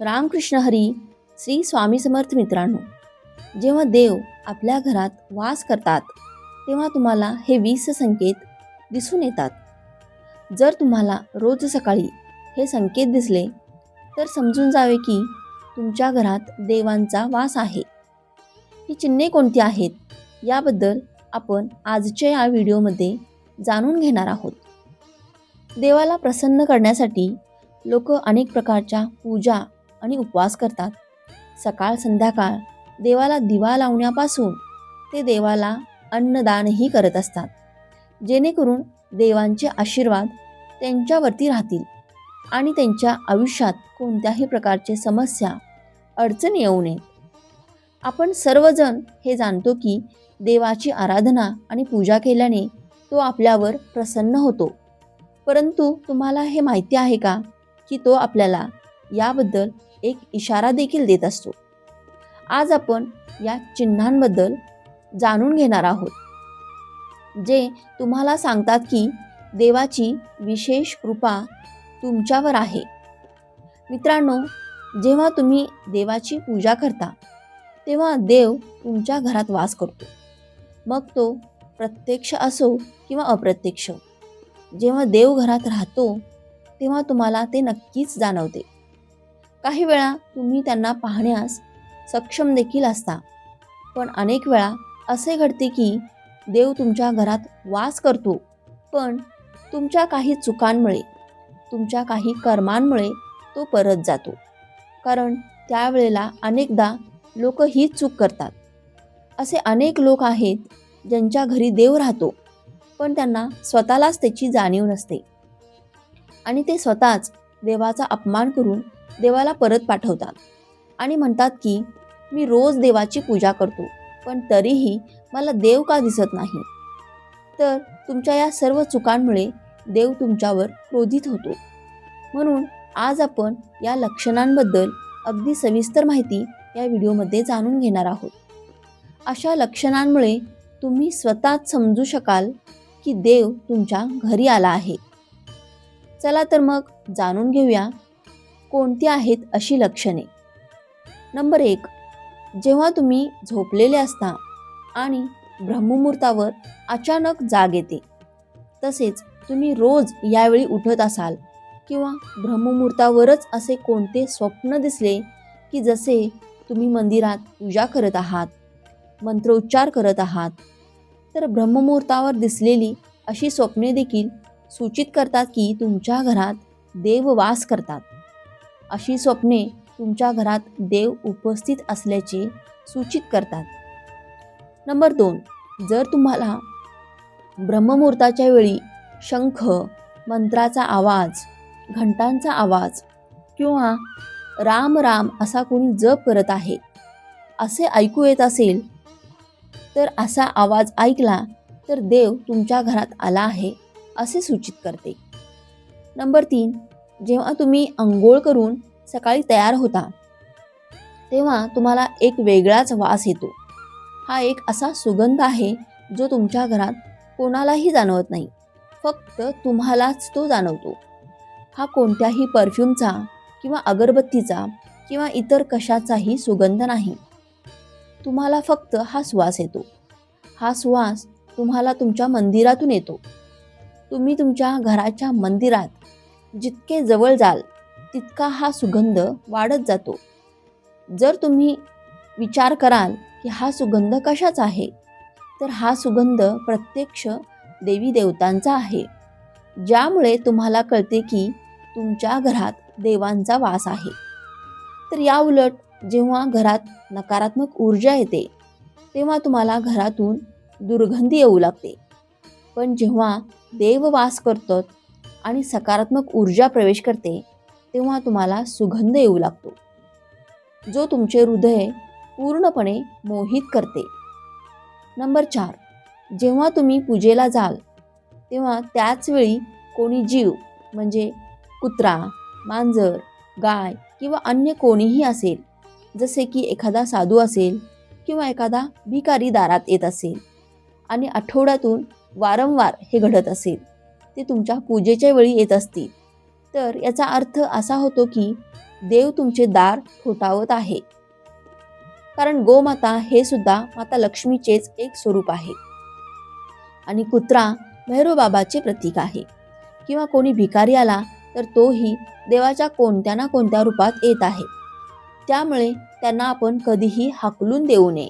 रामकृष्ण हरी श्री स्वामी समर्थ मित्रांनो जेव्हा देव आपल्या घरात वास करतात तेव्हा तुम्हाला हे वीस संकेत दिसून येतात. जर तुम्हाला रोज सकाळी हे संकेत दिसले तर समजून जावे की तुमच्या घरात देवांचा वास आहे. ही चिन्हे कोणती आहेत याबद्दल आपण आजच्या या व्हिडिओमध्ये जाणून घेणार आहोत. देवाला प्रसन्न करण्यासाठी लोक अनेक प्रकारच्या पूजा आणि उपवास करतात. सकाळ संध्याकाळ देवाला दिवा लावण्यापासून ते देवाला अन्नदानही करत असतात. जेणेकरून देवांचे आशीर्वाद त्यांच्यावरती राहतील आणि त्यांच्या आयुष्यात कोणत्याही प्रकारचे समस्या अडचण येऊ नये आपण सर्वजण हे जाणतो की देवाची आराधना आणि पूजा केल्याने तो आपल्यावर प्रसन्न होतो. परंतु तुम्हाला हे माहिती आहे का की तो आपल्याला याबद्दल एक इशारा देखील देत असतो. आज आपण या चिन्हांबद्दल जाणून घेणार आहोत. जे तुम्हाला सांगतात की देवाची विशेष कृपा तुमच्यावर आहे. मित्रांनो जेव्हा तुम्ही देवाची पूजा करता तेव्हा देव तुमच्या घरात वास करतो. मग तो प्रत्यक्ष असो किंवा अप्रत्यक्ष. जेव्हा देव घरात राहतो तेव्हा तुम्हाला ते नक्कीच जाणवते. काही वेळा तुम्ही त्यांना पाहण्यास सक्षम देखील असता. पण अनेक वेळा असे घडते की देव तुमच्या घरात वास करतो. पण तुमच्या काही चुकांमुळे तुमच्या काही कर्मांमुळे तो परत जातो. कारण त्यावेळेला अनेकदा लोक ही चूक करतात. असे अनेक लोक आहेत ज्यांच्या घरी देव राहतो पण त्यांना स्वतःलाच त्याची जाणीव नसते. आणि ते स्वतःच देवाचा अपमान करून देवाला परत पाठवतात. आणि म्हणतात की मी रोज देवाची पूजा करतो पण तरीही मला देव का दिसत नाही? तर तुमच्या या सर्व चुकांमुळे देव तुमच्यावर क्रोधित होतो. म्हणून आज आपण या लक्षणांबद्दल अगदी सविस्तर माहिती या व्हिडिओमध्ये जाणून घेणार आहोत. अशा लक्षणांमुळे तुम्ही स्वतःच समजू शकाल की देव तुमच्या घरी आला आहे. चला तर मग जाणून घेऊया कोणती आहेत अशी लक्षणे. नंबर एक जेव्हा तुम्ही झोपलेले असता आणि ब्रह्ममुहूर्तावर अचानक जाग येते तसेच तुम्ही रोज यावेळी उठत असाल किंवा ब्रह्ममुहूर्तावरच असे कोणते स्वप्न दिसले की जसे तुम्ही मंदिरात पूजा करत आहात मंत्रोच्चार करत आहात तर ब्रह्ममुहूर्तावर दिसलेली अशी स्वप्ने देखील सूचित करतात की तुमच्या घरात देव वास करतात. अशी स्वप्ने तुमच्या घरात देव उपस्थित असल्याचे सूचित करतात. नंबर दोन जर तुम्हाला ब्रह्ममुहूर्ताच्या वेळी शंख मंत्राचा आवाज घंटांचा आवाज किंवा राम राम असा कोणी जप करत आहे असे ऐकू येत असेल तर असा आवाज ऐकला तर देव तुमच्या घरात आला आहे असे सूचित करते. नंबर तीन जेव्हा तुम्ही अंघोळ करून सकाळी तयार होता तेव्हा तुम्हाला एक वेगळाच वास येतो. हा एक असा सुगंध आहे जो तुमच्या घरात कोणालाही जाणवत नाही. फक्त तुम्हालाच तो जाणवतो. हा कोणत्याही परफ्यूमचा किंवा अगरबत्तीचा किंवा इतर कशाचाही सुगंध नाही. तुम्हाला फक्त हा सुवास येतो. हा सुवास तुम्हाला तुमच्या मंदिरातून येतो. तुम्ही तुमच्या घराच्या मंदिरात जितके जवळ जाल तितका हा सुगंध वाढत जातो. जर तुम्ही विचार कराल की हा सुगंध कशाचा आहे तर हा सुगंध प्रत्यक्ष देवी देवतांचा आहे ज्यामुळे तुम्हाला कळते की तुमच्या घरात देवांचा वास आहे. तर या उलट जेव्हा घरात नकारात्मक ऊर्जा येते तेव्हा तुम्हाला घरातून दुर्गंधी येऊ लागते. पण जेव्हा देव वास करतात आणि सकारात्मक ऊर्जा प्रवेश करते तेव्हा तुम्हाला सुगंध येऊ लागतो. जो तुमचे हृदय पूर्णपणे मोहित करते. नंबर चार. जेव्हा तुम्ही पूजेला जाल तेव्हा त्याचवेळी कोणी जीव म्हणजे कुत्रा मांजर गाय किंवा अन्य कोणीही असेल जसे की एखादा साधू असेल किंवा एखादा भिकारी दारात येत असेल आणि आठवड्यातून वारंवार हे घडत असेल. ते तुमच्या पूजेच्या वेळी येत असतील. तर याचा अर्थ असा होतो की देव तुमचे दार ठोठावत आहे. कारण गोमाता हे सुद्धा माता लक्ष्मीचेच एक स्वरूप आहे. आणि कुत्रा भैरवबाबाचे प्रतीक आहे. किंवा कोणी भिकारी आला तर तोही देवाच्या कोणत्या ना कोणत्या रूपात येत आहे. त्यामुळे त्यांना आपण कधीही हाकलून देऊ नये.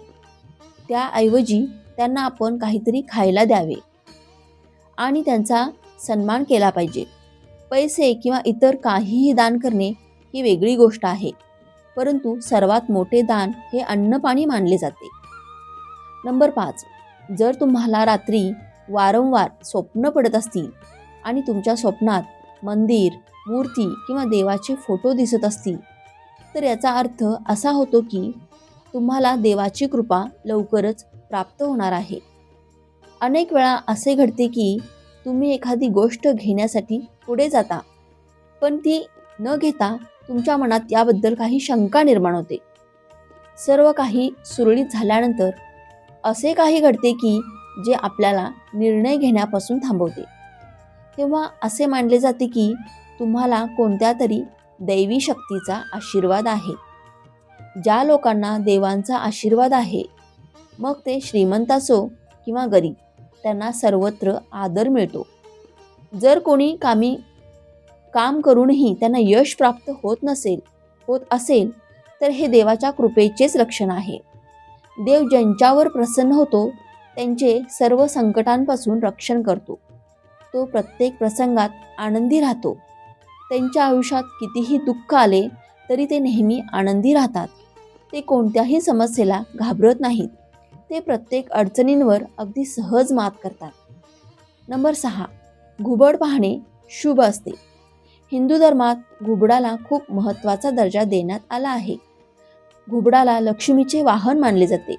त्याऐवजी त्यांना आपण काहीतरी खायला द्यावे. आणि त्यांचा सन्मान केला पाहिजे. पैसे किंवा इतर काहीही दान करणे ही वेगळी गोष्ट आहे. परंतु सर्वात मोठे दान हे अन्नपाणी मानले जाते. नंबर पाच. जर तुम्हाला रात्री वारंवार स्वप्न पडत असतील आणि तुमच्या स्वप्नात मंदिर मूर्ती किंवा देवाचे फोटो दिसत असतील तर याचा अर्थ असा होतो की तुम्हाला देवाची कृपा लवकरच प्राप्त होणार आहे. अनेक वेळा असे घडते की तुम्ही एखादी गोष्ट घेण्यासाठी पुढे जाता. पण ती न घेता तुमच्या मनात याबद्दल काही शंका निर्माण होते. सर्व काही सुरळीत झाल्यानंतर असे काही घडते की जे आपल्याला निर्णय घेण्यापासून थांबवते. तेव्हा असे मानले जाते की तुम्हाला कोणत्या तरी दैवी शक्तीचा आशीर्वाद आहे. ज्या लोकांना देवांचा आशीर्वाद आहे मग ते श्रीमंत असो किंवा गरीब. त्यांना सर्वत्र आदर मिळतो. जर कोणी कामी काम करूनही त्यांना यश प्राप्त होत नसेल होत असेल तर हे देवाच्या कृपेचेच लक्षण आहे. देव ज्यांच्यावर प्रसन्न होतो त्यांचे सर्व संकटांपासून रक्षण करतो. तो प्रत्येक प्रसंगात आनंदी राहतो. त्यांच्या आयुष्यात कितीही दुःख आले तरी ते नेहमी आनंदी राहतात. ते कोणत्याही समस्येला घाबरत नाहीत. ते प्रत्येक अडचणींवर अगदी सहज मात करतात. नंबर सहा घुबड पाहणे शुभ असते. हिंदू धर्मात घुबडाला खूप महत्त्वाचा दर्जा देण्यात आला आहे. घुबडाला लक्ष्मीचे वाहन मानले जाते.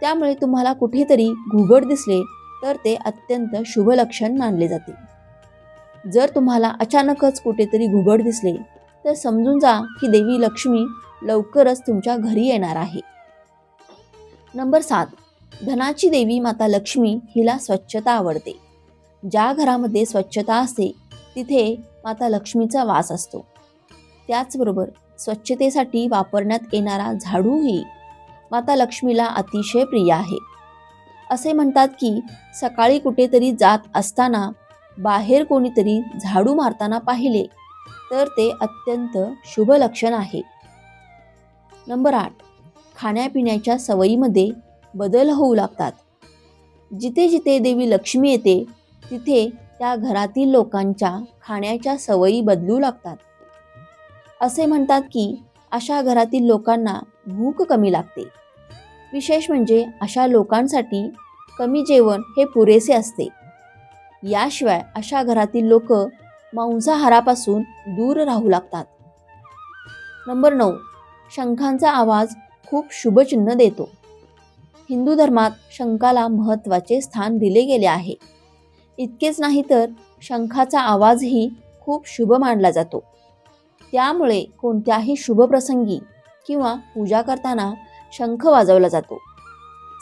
त्यामुळे तुम्हाला कुठेतरी घुबड दिसले तर ते अत्यंत शुभ लक्षण मानले जाते. जर तुम्हाला अचानकच कुठेतरी घुबड दिसले तर समजून जा की देवी लक्ष्मी लवकरच तुमच्या घरी येणार आहे. नंबर सात. धनाची देवी माता लक्ष्मी हिला स्वच्छता आवडते. ज्या घरामध्ये स्वच्छता असते तिथे माता लक्ष्मीचा वास असतो. त्याचबरोबर स्वच्छतेसाठी वापरण्यात येणारा झाडूही माता लक्ष्मीला अतिशय प्रिय आहे. असे म्हणतात की सकाळी कुठेतरी जात असताना बाहेर कोणीतरी झाडू मारताना पाहिले तर ते अत्यंत शुभ लक्षण आहे. नंबर आठ. खाण्यापिण्याच्या सवयीमध्ये बदल होऊ लागतात. जिथे जिथे देवी लक्ष्मी येते तिथे त्या घरातील लोकांच्या खाण्याच्या सवयी बदलू लागतात. असे म्हणतात की अशा घरातील लोकांना भूक कमी लागते. विशेष म्हणजे अशा लोकांसाठी कमी जेवण हे पुरेसे असते. याशिवाय अशा घरातील लोक मांसाहारापासून दूर राहू लागतात. नंबर नऊ. शंखांचा आवाज खूप शुभचिन्ह देतो. हिंदू धर्मात शंखाला महत्त्वाचे स्थान दिले गेले आहे. इतकेच नाही तर शंखाचा आवाजही खूप शुभ मानला जातो. त्यामुळे कोणत्याही शुभ प्रसंगी किंवा पूजा करताना शंख वाजवला जातो.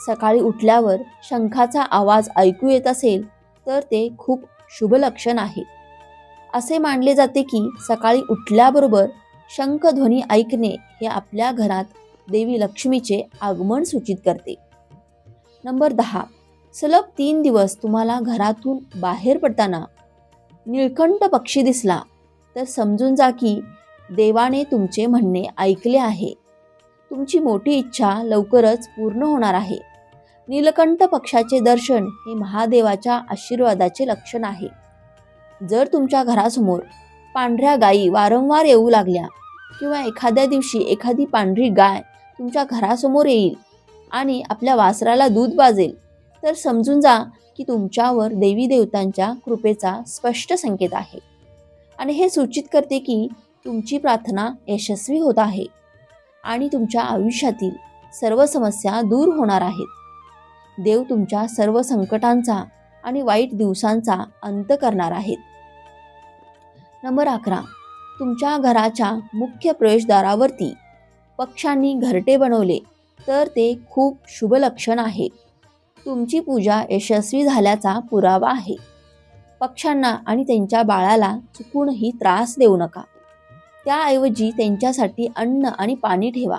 सकाळी उठल्यावर शंखाचा आवाज ऐकू येत असेल तर ते खूप शुभ लक्षण आहे. असे मानले जाते की सकाळी उठल्याबरोबर शंखध्वनी ऐकणे हे आपल्या घरात देवी लक्ष्मीचे आगमन सूचित करते. नंबर दहा. सलग तीन दिवस तुम्हाला घरातून बाहेर पडताना निळकंठ पक्षी दिसला तर समजून जा की देवाने तुमचे म्हणणे ऐकले आहे. तुमची मोठी इच्छा लवकरच पूर्ण होणार आहे. नीलकंठ पक्षाचे दर्शन हे महादेवाच्या आशीर्वादाचे लक्षण आहे. जर तुमच्या घरासमोर पांढऱ्या गायी वारंवार येऊ लागल्या किंवा एखाद्या दिवशी एखादी पांढरी गाय तुमच्या घरासमोर येईल आणि आपल्या वासराला दूध बाजेल तर समजून जा की तुमच्यावर देवी देवतांच्या कृपेचा स्पष्ट संकेत आहे. आणि हे सूचित करते की तुमची प्रार्थना यशस्वी होत आहे आणि तुमच्या आयुष्यातील सर्व समस्या दूर होणार आहेत. देव तुमच्या सर्व संकटांचा आणि वाईट दिवसांचा अंत करणार आहेत. नंबर अकरा. तुमच्या घराच्या मुख्य प्रवेशद्वारावरती पक्षांनी घरटे बनवले तर ते खूप शुभ लक्षण आहे. तुमची पूजा यशस्वी झाल्याचा पुरावा आहे. पक्ष्यांना आणि त्यांच्या बाळाला चुकूनही त्रास देऊ नका. त्याऐवजी त्यांच्यासाठी अन्न आणि पाणी ठेवा.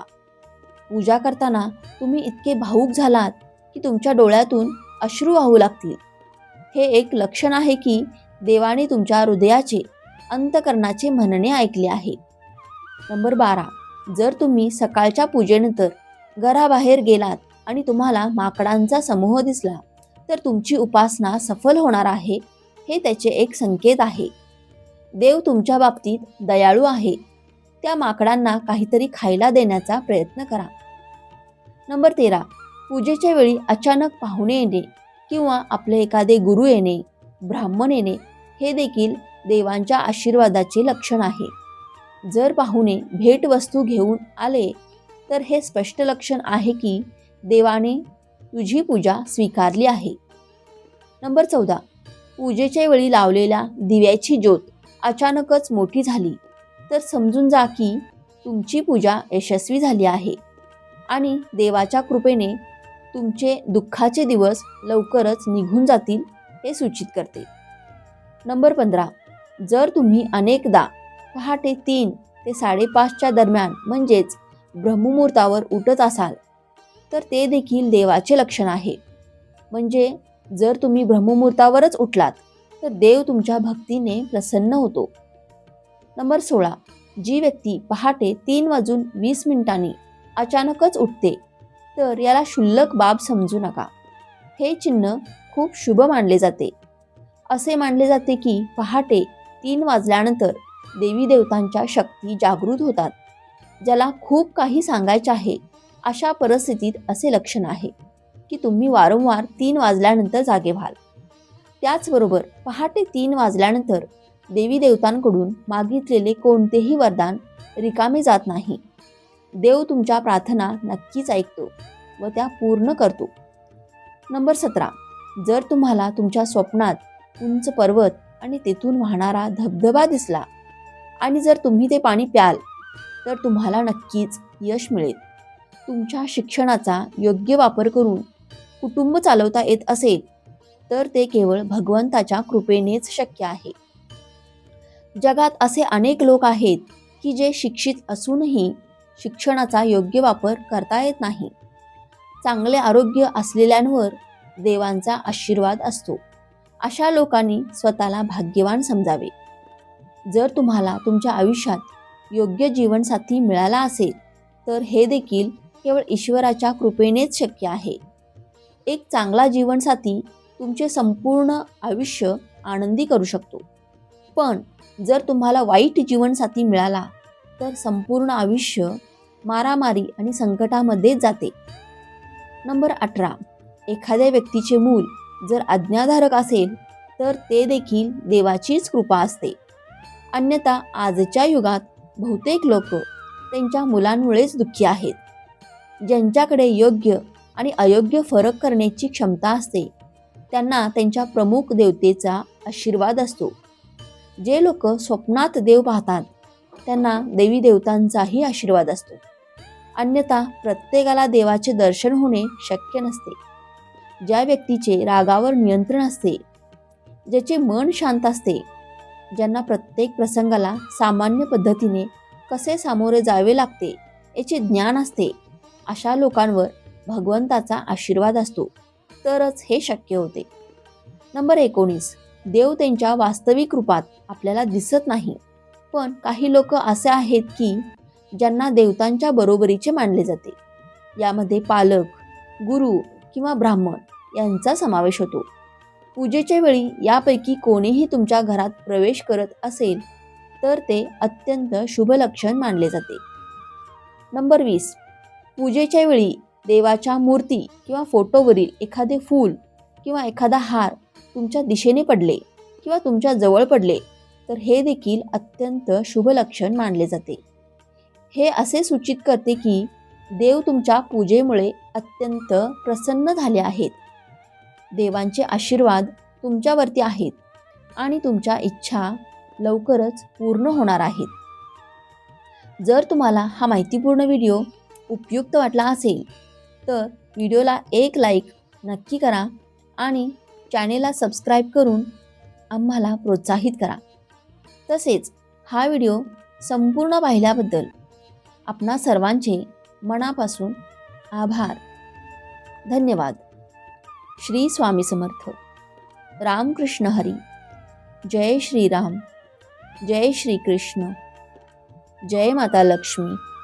पूजा करताना तुम्ही इतके भाऊक झालात की तुमच्या डोळ्यातून अश्रू वाहू लागतील. हे एक लक्षण आहे की देवाने तुमच्या हृदयाचे अंतकरणाचे म्हणणे ऐकले आहे. नंबर बारा. जर तुम्ही सकाळच्या पूजेनंतर घराबाहेर गेलात आणि तुम्हाला माकडांचा समूह दिसला तर तुमची उपासना सफल होणार आहे हे त्याचे एक संकेत आहे. देव तुमच्या बाबतीत दयाळू आहे. त्या माकडांना काहीतरी खायला देण्याचा प्रयत्न करा. नंबर तेरा. पूजेच्या वेळी अचानक पाहुणे येणे किंवा आपले एखादे गुरु येणे ब्राह्मण येणे हे देखील देवांच्या आशीर्वादाचे लक्षण आहे. जर पाहुणे भेटवस्तू घेऊन आले तर हे स्पष्ट लक्षण आहे की देवाने तुझी पूजा स्वीकारली आहे. नंबर चौदा. पूजेच्या वेळी लावलेल्या दिव्याची ज्योत अचानकच मोठी झाली तर समजून जा की तुमची पूजा यशस्वी झाली आहे आणि देवाच्या कृपेने तुमचे दुःखाचे दिवस लवकरच निघून जातील हे सूचित करते. नंबर पंधरा. जर तुम्ही अनेकदा पहाटे तीन ते साडेपाचच्या दरम्यान म्हणजेच ब्रह्ममुहूर्तावर उठत असाल तर ते देखील देवाचे लक्षण आहे. म्हणजे जर तुम्ही ब्रह्ममुहूर्तावरच उठलात तर देव तुमच्या भक्तीने प्रसन्न होतो. नंबर सोळा. जी व्यक्ती पहाटे तीन वाजून वीस मिनिटांनी अचानकच उठते तर याला क्षुल्लक बाब समजू नका. हे चिन्ह खूप शुभ मानले जाते. असे मानले जाते की पहाटे तीन वाजल्यानंतर देवी देवतांच्या शक्ती जागृत होतात. ज्याला खूप काही सांगायचे आहे अशा परिस्थितीत असे लक्षण आहे की तुम्ही वारंवार तीन वाजल्यानंतर जागे व्हाल. त्याचबरोबर पहाटे तीन वाजल्यानंतर देवी देवतांकडून मागितलेले कोणतेही वरदान रिकामे जात नाही. देव तुमच्या प्रार्थना नक्कीच ऐकतो व त्या पूर्ण करतो. नंबर सतरा. जर तुम्हाला तुमच्या स्वप्नात उंच पर्वत आणि तेथून वाहणारा धबधबा दिसला आणि जर तुम्ही ते पाणी प्याल तर तुम्हाला नक्कीच यश मिळेल. तुमच्या शिक्षणाचा योग्य वापर करून कुटुंब चालवता येत असेल तर ते केवळ भगवंताच्या कृपेनेच शक्य आहे. जगात असे अनेक लोक आहेत की जे शिक्षित असूनही शिक्षणाचा योग्य वापर करता येत नाही. चांगले आरोग्य असलेल्यांवर देवांचा आशीर्वाद असतो. अशा लोकांनी स्वतःला भाग्यवान समजावे. जर तुम्हाला तुमच्या आयुष्यात योग्य जीवनसाथी मिळाला असेल तर हे देखील केवळ ईश्वराच्या कृपेनेच शक्य आहे. एक चांगला जीवनसाथी तुमचे संपूर्ण आयुष्य आनंदी करू शकतो. पण जर तुम्हाला वाईट जीवनसाथी मिळाला तर संपूर्ण आयुष्य मारामारी आणि संकटामध्येच जाते. नंबर अठरा. एखाद्या व्यक्तीचे मूल जर आज्ञाधारक असेल तर ते देखील देवाचीच कृपा असते. अन्यथा आजच्या युगात बहुतेक लोक त्यांच्या मुलांमुळेच दुःखी आहेत. ज्यांच्याकडे योग्य आणि अयोग्य फरक करण्याची क्षमता असते त्यांना त्यांच्या प्रमुख देवतेचा आशीर्वाद असतो. जे लोक स्वप्नात देव पाहतात त्यांना देवी देवतांचाही आशीर्वाद असतो. अन्यथा प्रत्येकाला देवाचे दर्शन होणे शक्य नसते. ज्या व्यक्तीचे रागावर नियंत्रण असते ज्याचे मन शांत असते ज्यांना प्रत्येक प्रसंगाला सामान्य पद्धतीने कसे सामोरे जावे लागते याचे ज्ञान असते अशा लोकांवर भगवंताचा आशीर्वाद असतो. तरच हे शक्य होते. नंबर एकोणीस. देव त्यांच्या वास्तविक रूपात आपल्याला दिसत नाही. पण काही लोक असे आहेत की ज्यांना देवतांच्या बरोबरीचे मानले जाते. यामध्ये पालक गुरु किंवा ब्राह्मण यांचा समावेश होतो. पूजेच्या वेळी यापैकी कोणीही तुमच्या घरात प्रवेश करत असेल तर ते अत्यंत शुभ लक्षण मानले जाते. नंबर वीस. पूजेच्या वेळी देवाच्या मूर्ती किंवा फोटोवरील एखादे फूल किंवा एखादा हार तुमच्या दिशेने पडले किंवा तुमच्या जवळ पडले तर हे देखील अत्यंत शुभ लक्षण मानले जाते. हे असे सूचित करते की देव तुमच्या पूजेमुळे अत्यंत प्रसन्न झाले आहेत. देवांचे आशीर्वाद तुमच्यावरती आहेत आणि तुमच्या इच्छा लवकरच पूर्ण होणार आहेत. जर तुम्हाला हा माहितीपूर्ण व्हिडिओ उपयुक्त वाटला असेल तर व्हिडिओला एक लाईक नक्की करा आणि चॅनेलला सबस्क्राईब करून आम्हाला प्रोत्साहित करा. तसेच हा व्हिडिओ संपूर्ण पाहिल्याबद्दल आपणा सर्वांचे मनापासून आभार. धन्यवाद. श्री स्वामी समर्थ. रामकृष्ण हरी. जय श्रीराम. जय श्री कृष्ण जय माता लक्ष्मी.